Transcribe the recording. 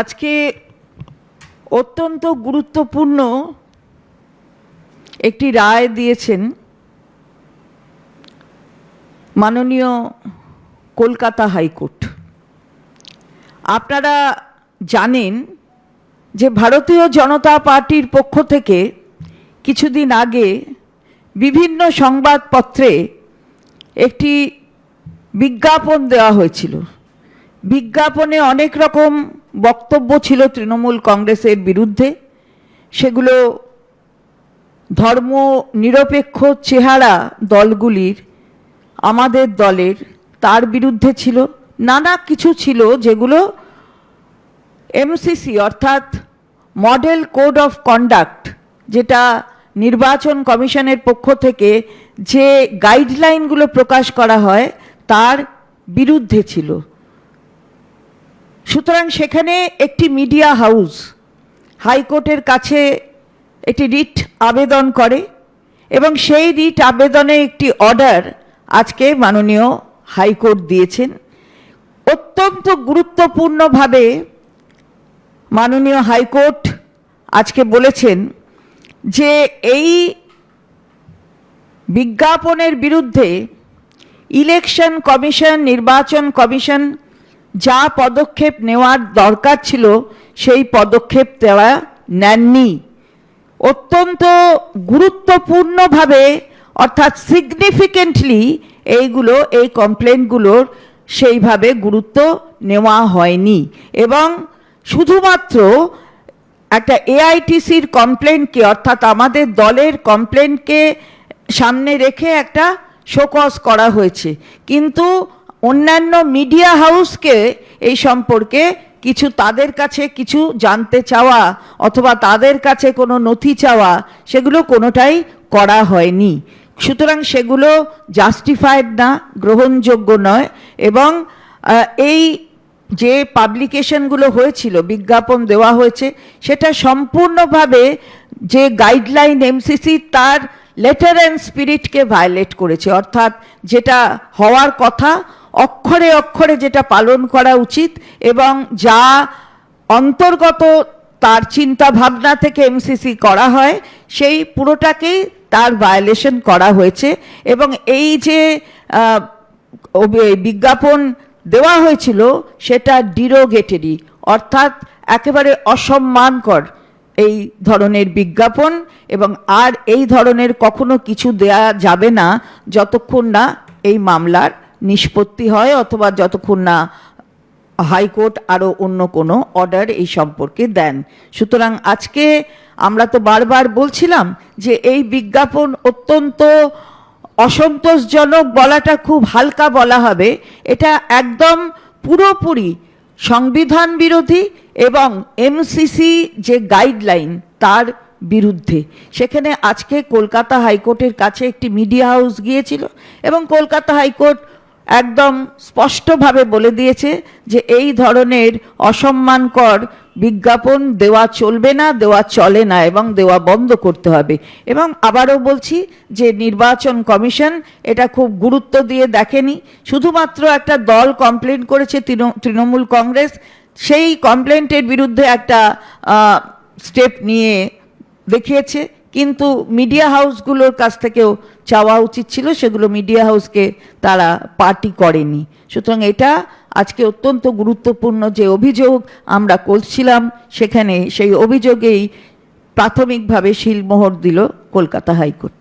আজকে অত্যন্ত গুরুত্বপূর্ণ একটি রায় দিয়েছেন মাননীয় কলকাতা হাইকোর্ট। আপনারা জানেন যে ভারতীয় জনতা পার্টির পক্ষ থেকে কিছুদিন আগে বিভিন্ন সংবাদপত্রে একটি বিজ্ঞাপন দেওয়া হয়েছিল। বিজ্ঞাপনে অনেক রকম বক্তব্য ছিল তৃণমূল কংগ্রেসের বিরুদ্ধে। সেগুলো ধর্ম নিরপেক্ষ চেহারা দলগুলির, আমাদের দলের, তার বিরুদ্ধে ছিল। নানা কিছু ছিল যেগুলো এমসিসি অর্থাৎ মডেল কোড অফ কন্ডাক্ট, যেটা নির্বাচন কমিশনের পক্ষ থেকে যে গাইডলাইনগুলো প্রকাশ করা হয়, তার বিরুদ্ধে ছিল। সুতরাং সেখানে একটি মিডিয়া হাউস হাইকোর্টের কাছে একটি রিট আবেদন করে এবং সেই রিট আবেদনে একটি অর্ডার আজকে মাননীয় হাইকোর্ট দিয়েছেন। অত্যন্ত গুরুত্বপূর্ণভাবে মাননীয় হাইকোর্ট আজকে বলেছেন যে এই বিজ্ঞাপনের বিরুদ্ধে ইলেকশন কমিশন, নির্বাচন কমিশন যা পদক্ষেপ নেওয়ার দরকার ছিল, সেই পদক্ষেপ দেওয়া নেননি। অত্যন্ত গুরুত্বপূর্ণভাবে, অর্থাৎ সিগনিফিকেন্টলি এইগুলো, এই কমপ্লেনগুলোর সেইভাবে গুরুত্ব নেওয়া হয়নি। এবং শুধুমাত্র একটা এআইটিসির কমপ্লেনকে অর্থাৎ আমাদের দলের কমপ্লেনকে সামনে রেখে একটা শোকজ করা হয়েছে। কিন্তু অন্যান্য মিডিয়া হাউসকে এই সম্পর্কে কিছু তাদের কাছে কিছু জানতে চাওয়া অথবা তাদের কাছে কোনো নথি চাওয়া, সেগুলো কোনোটাই করা হয়নি। সুতরাং সেগুলো জাস্টিফাইড না, গ্রহণযোগ্য নয় এবং এই যে পাবলিকেশনগুলো হয়েছিল, বিজ্ঞাপন দেওয়া হয়েছে, সেটা সম্পূর্ণভাবে যে গাইডলাইন এমসিসি তার লেটার অ্যান্ড স্পিরিটকে ভায়োলেট করেছে। অর্থাৎ যেটা হওয়ার কথা অক্ষরে অক্ষরে যেটা পালন করা উচিত এবং যা অন্তর্গত তার চিন্তা ভাবনা থেকে এমসিসি করা হয়, সেই পুরোটাকেই তার ভায়োলেশন করা হয়েছে এবং এই যে বিজ্ঞাপন দেওয়া হয়েছিল সেটা ডিরোগেটেরি অর্থাৎ একেবারে অসম্মানকর এই ধরনের বিজ্ঞাপন এবং আর এই ধরনের কখনো কিছু দেয়া যাবে না যতক্ষণ না এই মামলার নিষ্পত্তি হয় অথবা যতক্ষণ না হাইকোর্ট আরও অন্য কোনো অর্ডার এই সম্পর্কে দেন। সুতরাং আজকে আমরা তো বারবার বলছিলাম যে এই বিজ্ঞাপন অত্যন্ত অসন্তোষজনক বলাটা খুব হালকা বলা হবে। এটা একদম পুরোপুরি সংবিধান বিরোধী এবং এমসিসি যে গাইডলাইন তার বিরুদ্ধে। সেখানে আজকে কলকাতা হাইকোর্টের কাছে একটি মিডিয়া হাউস গিয়েছিল এবং কলকাতা হাইকোর্ট একদম স্পষ্টভাবে বলে দিয়েছে যে এই ধরনের অসম্মানকর বিজ্ঞাপন দেওয়া চলবে না, দেওয়া চলে না এবং দেওয়া বন্ধ করতে হবে। এবং আবারও বলছি যে নির্বাচন কমিশন এটা খুব গুরুত্ব দিয়ে দেখেনি। শুধুমাত্র একটা দল কমপ্লেন করেছে তৃণমূল কংগ্রেস, সেই কমপ্লেন্টের বিরুদ্ধে একটা স্টেপ নিয়ে দেখিয়েছে। কিন্তু মিডিয়া হাউসগুলোর কাছ থেকেও চাওয়া উচিত ছিল, সেগুলো মিডিয়া হাউসকে তারা পার্টি করেনি। সুতরাং এটা আজকে অত্যন্ত গুরুত্বপূর্ণ যে অভিযোগ আমরা করছিলাম, সেখানে সেই অভিযোগেই প্রাথমিকভাবে শিলমোহর দিল কলকাতা হাইকোর্ট।